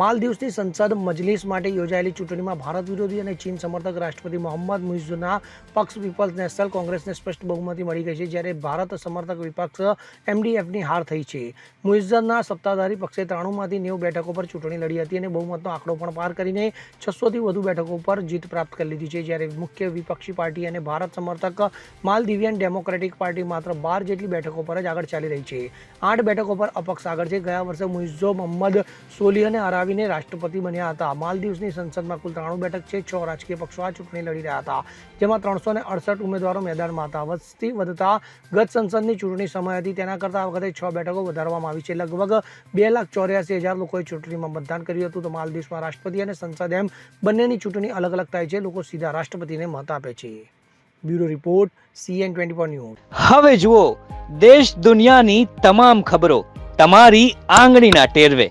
માલદીવ્સની સંસદ મજલિસ માટે યોજાયેલી ચૂંટણીમાં ભારત વિરોધી અને ચીન સમર્થક રાષ્ટ્રપતિ મોહમ્મદ મુઇઝુના પક્ષ પીપલ્સ નેશનલ કોંગ્રેસને સ્પષ્ટ બહુમતી મળી ગઈ છે, જ્યારે ભારત સમર્થક વિપક્ષ એમડીએફની હાર થઈ છે. મુઇઝના સત્તાધારી પક્ષે ત્રાણુંમાંથી નેવું બેઠકો પર ચૂંટણી લડી હતી અને બહુમતનો આંકડો પણ પાર કરીને છસોથી વધુ બેઠકો પર જીત પ્રાપ્ત કરી લીધી છે, જ્યારે મુખ્ય વિપક્ષી પાર્ટી અને ભારત સમર્થક માલદીવિયન ડેમોક્રેટિક પાર્ટી માત્ર બાર જેટલી બેઠકો પર જ આગળ ચાલી રહી છે. આઠ બેઠકો પર અપક્ષ આગળ છે. ગયા વર્ષે મુઇઝો, મોહમ્મદ સોલિહને હરાવીને રાષ્ટ્રપતિ બન્યા હતા. માલદીવ્સની સંસદમાં કુલ ત્રાણું બેઠક છે. છ રાજકીય પક્ષો આ ચૂંટણી લડી રહ્યા હતા. જેમાં ત્રણસો અડસઠ ઉમેદવારો મેદાનમાં હતા. વધતી વધતા ગત સંસદની ચૂંટણી સમય હતી. તેના કરતાં આ વખતે છ બેઠકો વધારવામાં આવી છે. લગભગ બે લાખ ચોર્યાસી હજાર લોકોએ ચૂંટણીમાં મતદાન કર્યું હતું. તો માલદીવ્સમાં રાષ્ટ્રપતિ અને સંસદ એમ બંનેની ચૂંટણી અલગ અલગ થાય છે. લોકો સીધા રાષ્ટ્રપતિને મત આપે છે. Bureau report, CN twenty four news. હવે જુઓ, દેશ દુનિયાની તમામ ખબરો તમારી આંગળીના ટેરવે.